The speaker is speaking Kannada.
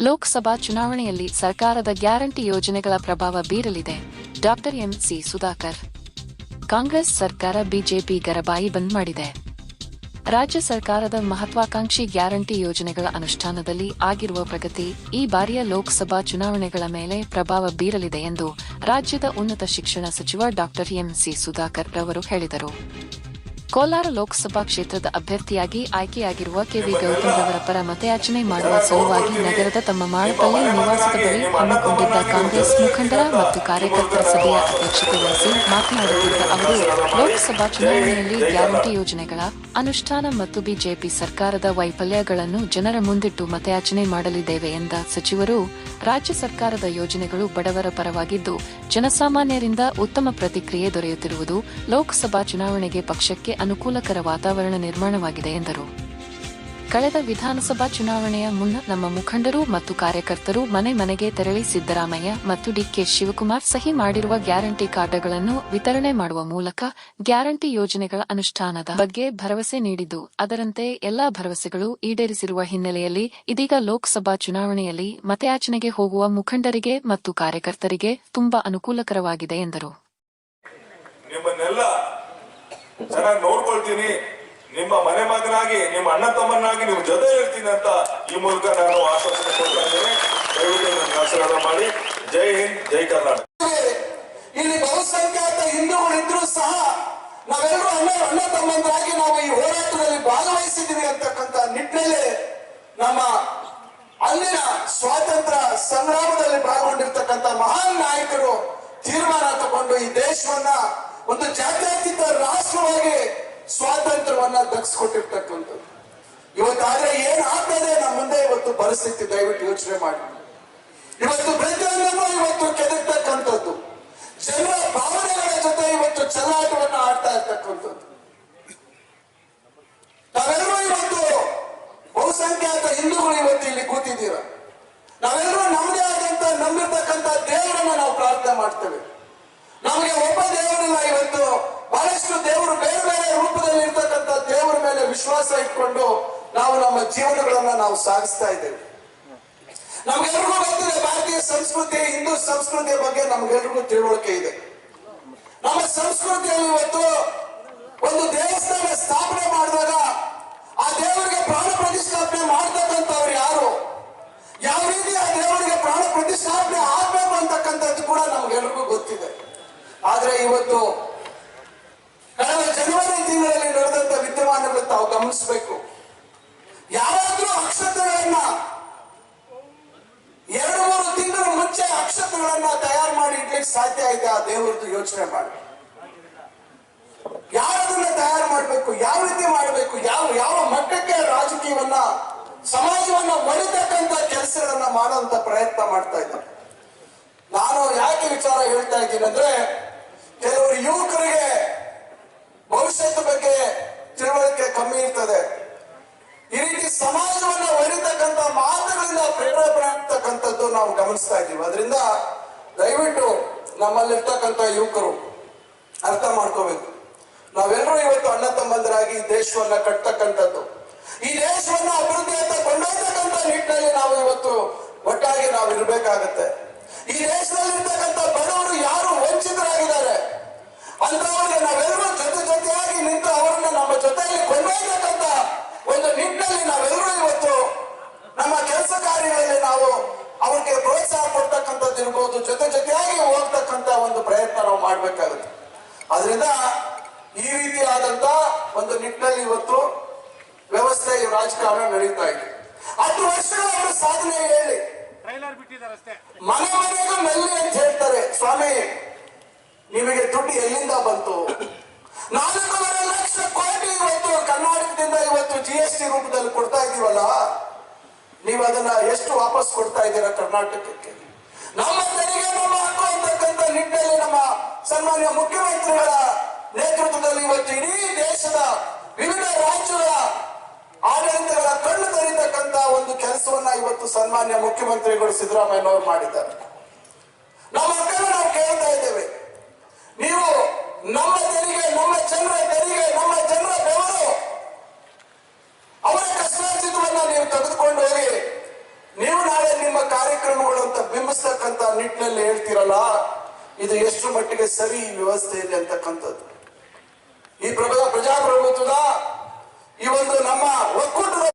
ಲೋಕಸಭಾ ಚುನಾವಣೆಯಲ್ಲಿ ಸರ್ಕಾರದ ಗ್ಯಾರಂಟಿ ಯೋಜನೆಗಳ ಪ್ರಭಾವ ಬೀರಲಿದೆ. Doctor MC Sudhakar. ಕಾಂಗ್ರೆಸ್ ಸರ್ಕಾರ ಬಿಜೆಪಿ ಗರಬಾಯಿ ಬಂದ್ ಮಾಡಿದೆ. ರಾಜ್ಯ ಸರ್ಕಾರದ ಮಹತ್ವಾಕಾಂಕ್ಷಿ ಗ್ಯಾರಂಟಿ ಯೋಜನೆಗಳ ಅನುಷ್ಠಾನದಲ್ಲಿ ಆಗಿರುವ ಪ್ರಗತಿ ಈ ಬಾರಿಯ ಲೋಕಸಭಾ ಚುನಾವಣೆಗಳ ಮೇಲೆ ಪ್ರಭಾವ ಬೀರಲಿದೆ ಎಂದು ರಾಜ್ಯದ ಉನ್ನತ ಶಿಕ್ಷಣ ಸಚಿವ ಡಾಕ್ಟರ್ ಎಂಸಿ ಸುಧಾಕರ್ ರವರು ಹೇಳಿದರು. ಕೋಲಾರ ಲೋಕಸಭಾ ಕ್ಷೇತ್ರದ ಅಭ್ಯರ್ಥಿಯಾಗಿ ಆಯ್ಕೆಯಾಗಿರುವ ಕೆವಿ ಗೌತಮ್ ಅವರ ಪರ ಮತಯಾಚನೆ ಮಾಡುವ ಸಲುವಾಗಿ ನಗರದ ತಮ್ಮ ಮಾಳಪಲ್ಲಿ ನಿವಾಸದ ಬಳಿ ಹಮ್ಮಿಕೊಂಡಿದ್ದ ಕಾಂಗ್ರೆಸ್ ಮುಖಂಡರ ಮತ್ತು ಕಾರ್ಯಕರ್ತರ ಸಭೆಯ ಅಧ್ಯಕ್ಷತೆ ವಹಿಸಿ ಮಾತನಾಡುತ್ತಿದ್ದ ಅವರು, ಲೋಕಸಭಾ ಚುನಾವಣೆಯಲ್ಲಿ ಗ್ಯಾರಂಟಿ ಯೋಜನೆಗಳ ಅನುಷ್ಠಾನ ಮತ್ತು ಬಿಜೆಪಿ ಸರ್ಕಾರದ ವೈಫಲ್ಯಗಳನ್ನು ಜನರ ಮುಂದಿಟ್ಟು ಮತಯಾಚನೆ ಮಾಡಲಿದ್ದೇವೆ ಎಂದ ಸಚಿವರು, ರಾಜ್ಯ ಸರ್ಕಾರದ ಯೋಜನೆಗಳು ಬಡವರ ಪರವಾಗಿದ್ದು, ಜನಸಾಮಾನ್ಯರಿಂದ ಉತ್ತಮ ಪ್ರತಿಕ್ರಿಯೆ ದೊರೆಯುತ್ತಿರುವುದು ಲೋಕಸಭಾ ಚುನಾವಣೆಗೆ ಪಕ್ಷಕ್ಕೆ ಅನುಕೂಲಕರ ವಾತಾವರಣ ನಿರ್ಮಾಣವಾಗಿದೆ ಎಂದರು. ಕಳೆದ ವಿಧಾನಸಭಾ ಚುನಾವಣೆಯ ಮುನ್ನ ನಮ್ಮ ಮುಖಂಡರು ಮತ್ತು ಕಾರ್ಯಕರ್ತರು ಮನೆ ಮನೆಗೆ ತೆರಳಿ ಸಿದ್ದರಾಮಯ್ಯ ಮತ್ತು ಡಿಕೆ ಶಿವಕುಮಾರ್ ಸಹಿ ಮಾಡಿರುವ ಗ್ಯಾರಂಟಿ ಕಾರ್ಡ್ಗಳನ್ನು ವಿತರಣೆ ಮಾಡುವ ಮೂಲಕ ಗ್ಯಾರಂಟಿ ಯೋಜನೆಗಳ ಅನುಷ್ಠಾನದ ಬಗ್ಗೆ ಭರವಸೆ ನೀಡಿದ್ದು, ಅದರಂತೆ ಎಲ್ಲಾ ಭರವಸೆಗಳು ಈಡೇರಿಸಿರುವ ಹಿನ್ನೆಲೆಯಲ್ಲಿ ಇದೀಗ ಲೋಕಸಭಾ ಚುನಾವಣೆಯಲ್ಲಿ ಮತಯಾಚನೆಗೆ ಹೋಗುವ ಮುಖಂಡರಿಗೆ ಮತ್ತು ಕಾರ್ಯಕರ್ತರಿಗೆ ತುಂಬಾ ಅನುಕೂಲಕರವಾಗಿದೆ ಎಂದರು. ಚೆನ್ನಾಗಿ ನೋಡ್ಕೊಳ್ತೀನಿ. ನಿಮ್ಮ ಮನೆ ಮಗನಾಗಿ, ನಿಮ್ಮ ಅಣ್ಣ ತಮ್ಮನಾಗಿ ನಿಮ್ಮ ಜೊತೆ ಇರ್ತೀನಿ ಅಂತ ಈ ಮೂಲಕ ನಾನು ಆಶ್ವಾಸನೆ ಕೊಡ್ತಾ ಇದ್ದೇನೆ. ದಯವಿಟ್ಟು ನನ್ನ ಆಶೀರ್ವಾದ ಮಾಡಿ. ಜೈ ಹಿಂದ್, ಜೈ ಕರ್ನಾಟಕ. ಇಲ್ಲಿ ಬಹುಸಂಖ್ಯಾತ ಹಿಂದೂಗಳಿದ್ರು ಸಹ ನಾವೆಲ್ಲರೂ ಅಣ್ಣ ಅಣ್ಣ ತಮ್ಮಂದರಾಗಿ ನಾವು ಈ ಹೋರಾಟದಲ್ಲಿ ಭಾಗವಹಿಸಿದ್ದೀವಿ ಅಂತಕ್ಕಂಥ ನಿಟ್ಟಿನಲ್ಲಿ ನಮ್ಮ ಅಲ್ಲಿನ ಸ್ವಾತಂತ್ರ್ಯ ಸಂಗ್ರಾಮದಲ್ಲಿ ಪಾಲ್ಗೊಂಡಿರ್ತಕ್ಕಂಥ ಮಹಾನ್ ನಾಯಕರು ತೀರ್ಮಾನ ತಗೊಂಡು ಈ ದೇಶವನ್ನ ಒಂದು ಜಾತ್ಯತೀತ ರಾಷ್ಟ್ರವಾಗಿ ಸ್ವಾತಂತ್ರ್ಯವನ್ನ ದಕ್ಸ್ಕೊಟ್ಟಿರ್ತಕ್ಕಂಥದ್ದು. ಇವತ್ತಾದ್ರೆ ಏನ್ ಆಗ್ತದೆ ನಮ್ಮ ಮುಂದೆ ಇವತ್ತು ಪರಿಸ್ಥಿತಿ ದಯವಿಟ್ಟು ಯೋಚನೆ ಮಾಡಿ. ಇವತ್ತು ಪ್ರತಿಯೊಂದನ್ನು ಇವತ್ತು ಕೆದಕ್ತಕ್ಕಂಥದ್ದು. ಜನರ ಭಾವನೆಗಳ ಜೊತೆ ಇವತ್ತು ಚಲಾಟವನ್ನು ಆಡ್ತಾ ಇರ್ತಕ್ಕಂಥದ್ದು. ನಾವೆಲ್ಲರೂ ಇವತ್ತು ಬಹುಸಂಖ್ಯಾತ ಹಿಂದೂಗಳು ಇವತ್ತು ಇಲ್ಲಿ ಕೂತಿದ್ದೀರ? ನಾವೆಲ್ಲರೂ ನಮ್ಮದೇ ಆದಂತ ನಂಬಿರ್ತಕ್ಕಂಥ ದೇವರನ್ನ ನಾವು ಪ್ರಾರ್ಥನೆ ಮಾಡ್ತೇವೆ. ನಮಗೆ ಒಬ್ಬ ದೇವರಿಲ್ಲ ಇವತ್ತು. ಬಹಳಷ್ಟು ದೇವರು ಬೇರೆ ಬೇರೆ ರೂಪದಲ್ಲಿ ಇರ್ತಕ್ಕಂಥ ದೇವರ ಮೇಲೆ ವಿಶ್ವಾಸ ಇಟ್ಕೊಂಡು ನಾವು ನಮ್ಮ ಜೀವನಗಳನ್ನ ನಾವು ಸಾಗಿಸ್ತಾ ಇದ್ದೇವೆ. ನಮ್ಗೆಲ್ರಿಗೂ ಗೊತ್ತಿದೆ, ಭಾರತೀಯ ಸಂಸ್ಕೃತಿ, ಹಿಂದೂ ಸಂಸ್ಕೃತಿಯ ಬಗ್ಗೆ ನಮ್ಗೆಲ್ರಿಗೂ ತಿಳುವಳಿಕೆ ಇದೆ. ನಮ್ಮ ಸಂಸ್ಕೃತಿಯಲ್ಲಿ ಇವತ್ತು ಒಂದು ದೇವಸ್ಥಾನ ಸ್ಥಾಪನೆ ಮಾಡಿದಾಗ ಆ ದೇವರಿಗೆ ಪ್ರಾಣ ಪ್ರತಿಷ್ಠಾಪನೆ ಮಾಡ್ತಕ್ಕಂಥವ್ರು ಯಾರು? ಯಾವ ರೀತಿ ಆ ದೇವರಿಗೆ ಪ್ರಾಣ ಪ್ರತಿಷ್ಠಾಪನೆ ಆಗ್ಬೇಕು ಅಂತಕ್ಕಂಥದ್ದು ಕೂಡ ನಮ್ಗೆಲ್ರಿಗೂ ಗೊತ್ತಿದೆ. ಆದ್ರೆ ಇವತ್ತು ಕಳೆದ ಜನವರಿ ತಿಂಗಳಲ್ಲಿ ನಡೆದಂತ ವಿದ್ಯಮಾನಗಳು ತಾವು ಗಮನಿಸಬೇಕು. ಯಾರಾದ್ರೂ ಅಕ್ಷತೆಗಳನ್ನ ಎರಡು ಮೂರು ತಿಂಗಳು ಮುಂಚೆ ಅಕ್ಷತೆಗಳನ್ನ ತಯಾರು ಮಾಡಿ ಇಡ್ಲಿಕ್ಕೆ ಸಾಧ್ಯ ಇದೆ ಆ ದೇವರದ್ದು ಯೋಚನೆ ಮಾಡಿ. ಯಾರದನ್ನ ತಯಾರು ಮಾಡಬೇಕು, ಯಾವ ರೀತಿ ಮಾಡಬೇಕು, ಯಾವ ಯಾವ ಮಟ್ಟಕ್ಕೆ ರಾಜಕೀಯವನ್ನ, ಸಮಾಜವನ್ನ ಒಳಿತಕ್ಕಂತ ಕೆಲಸಗಳನ್ನ ಮಾಡುವಂತ ಪ್ರಯತ್ನ ಮಾಡ್ತಾ ಇದ್ದಾರೆ. ನಾನು ಯಾಕೆ ವಿಚಾರ ಹೇಳ್ತಾ ಇದ್ದೀನಿ ಅಂದ್ರೆ ಕೆಲವರು ಯುವಕರಿಗೆ ಭವಿಷ್ಯದ ಬಗ್ಗೆ ತಿಳುವಳಿಕೆ ಕಮ್ಮಿ ಇರ್ತದೆ. ಈ ರೀತಿ ಸಮಾಜವನ್ನು ಒರಿತಕ್ಕಂತ ಮಾತುಗಳಿಂದ ಪ್ರೇರೇಪಣೆ ನಾವು ಗಮನಿಸ್ತಾ ಇದ್ದೀವಿ. ಅದರಿಂದ ದಯವಿಟ್ಟು ನಮ್ಮಲ್ಲಿರ್ತಕ್ಕಂಥ ಯುವಕರು ಅರ್ಥ ಮಾಡ್ಕೋಬೇಕು. ನಾವೆಲ್ಲರೂ ಇವತ್ತು ಅಣ್ಣ ತಮ್ಮಂದರಾಗಿ ದೇಶವನ್ನ ಕಟ್ತಕ್ಕಂಥದ್ದು. ಈ ದೇಶವನ್ನು ಅಭಿವೃದ್ಧಿ ಕೊಂಡೊಯ್ತಕ್ಕಂಥ ನಿಟ್ಟಿನಲ್ಲಿ ನಾವು ಇವತ್ತು ಒಟ್ಟಾಗಿ ನಾವು ಇರಬೇಕಾಗತ್ತೆ ಈ ದೇಶದಲ್ಲಿರ್ತಕ್ಕಂಥ ಬಡವರು ಯಾರು ವಂಚಿತರಾಗಿದ್ದಾರೆ ಅಂತವರಿಗೆ ನಾವೆಲ್ಲರೂ ಜೊತೆ ಜೊತೆಯಾಗಿ ನಿಂತು ಅವರನ್ನ ನಮ್ಮ ಜೊತೆಯಲ್ಲಿ ಕೊಂಡೊಯ್ತಕ್ಕಂಥ ಒಂದು ನಿಟ್ಟಿನಲ್ಲಿ ನಾವೆಲ್ಲರೂ ಇವತ್ತು ನಮ್ಮ ಕೆಲಸ ಕಾರ್ಯಗಳಲ್ಲಿ ನಾವು ಅವ್ರಿಗೆ ಪ್ರೋತ್ಸಾಹ ಕೊಡ್ತಕ್ಕಂಥದ್ದು ಇರ್ಬೋದು ಜೊತೆ ಜೊತೆಯಾಗಿ ಹೋಗ್ತಕ್ಕಂತ ಒಂದು ಪ್ರಯತ್ನ ನಾವು ಮಾಡ್ಬೇಕಾಗುತ್ತೆ. ಅದರಿಂದ ಈ ರೀತಿಯಾದಂತ ಒಂದು ನಿಟ್ಟಿನಲ್ಲಿ ಇವತ್ತು ವ್ಯವಸ್ಥೆ ರಾಜಕಾರಣ ನಡೀತಾ ಇದೆ. ಹತ್ತು ವರ್ಷಗಳ ಅವರ ಸಾಧನೆ ಹೇಳಿ. ಮನೆ ಮನೆಗೂ ಮೆಲ್ಲಿ ಅಂತ ಹೇಳ್ತಾರೆ ಸ್ವಾಮಿ ನಿಮಗೆ ದುಡ್ಡು ಎಲ್ಲಿಂದ ಬಂತು? ನಾಲ್ಕೂವರೆ ಲಕ್ಷ ಕೋಟಿ ಇವತ್ತು ಕರ್ನಾಟಕದಿಂದ ಇವತ್ತು ಜಿ ಎಸ್ ಟಿ ರೂಪದಲ್ಲಿ ಕೊಡ್ತಾ ಇದೀವಲ್ಲ ನೀವು ಅದನ್ನ ಎಷ್ಟು ವಾಪಸ್ ಕೊಡ್ತಾ ಇದ್ದೀರಾ ಕರ್ನಾಟಕಕ್ಕೆ? ನಮ್ಮ ಸನ್ಮಾನ್ಯ ಮುಖ್ಯಮಂತ್ರಿಗಳ ನೇತೃತ್ವದಲ್ಲಿ ಇವತ್ತು ಇಡೀ ದೇಶದ ವಿವಿಧ ರಾಜ್ಯಗಳ ಆಡಳಿತಗಳ ಕಣ್ಣು ತೆರೀತಕ್ಕಂತ ಒಂದು ಕೆಲಸವನ್ನ ಇವತ್ತು ಸನ್ಮಾನ್ಯ ಮುಖ್ಯಮಂತ್ರಿಗಳು ಸಿದ್ದರಾಮಯ್ಯನವರು ಮಾಡಿದ್ದಾರೆ. ನಮ್ಮ ಹಕ್ಕನ್ನು ನಾವು ಕೇಳ್ತಾ ಇದ್ದೇವೆ. ನೀವು ನಮ್ಮ ತೆರಿಗೆ, ನಮ್ಮ ಜನರ ತೆರಿಗೆ, ನಮ್ಮ ಜನರ ಬೆವರು ಅವರ ಕಷ್ಟಾರ್ಜಿತವನ್ನ ನೀವು ತೆಗೆದುಕೊಂಡು ಹೋಗಿ, ನೀವು ನಾಳೆ ನಿಮ್ಮ ಕಾರ್ಯಕ್ರಮಗಳು ಅಂತ ಬಿಂಬಿಸ್ತಕ್ಕಂತ ನಿಟ್ಟಿನಲ್ಲಿ ಹೇಳ್ತಿರಲ್ಲ? ಇದು ಎಷ್ಟು ಮಟ್ಟಿಗೆ ಸರಿ ಈ ವ್ಯವಸ್ಥೆಯಲ್ಲಿ ಅಂತಕ್ಕಂಥದ್ದು. ಈ ಪ್ರಜಾ ಪ್ರಜಾಪ್ರಭುತ್ವದ ಈ ಒಂದು ನಮ್ಮ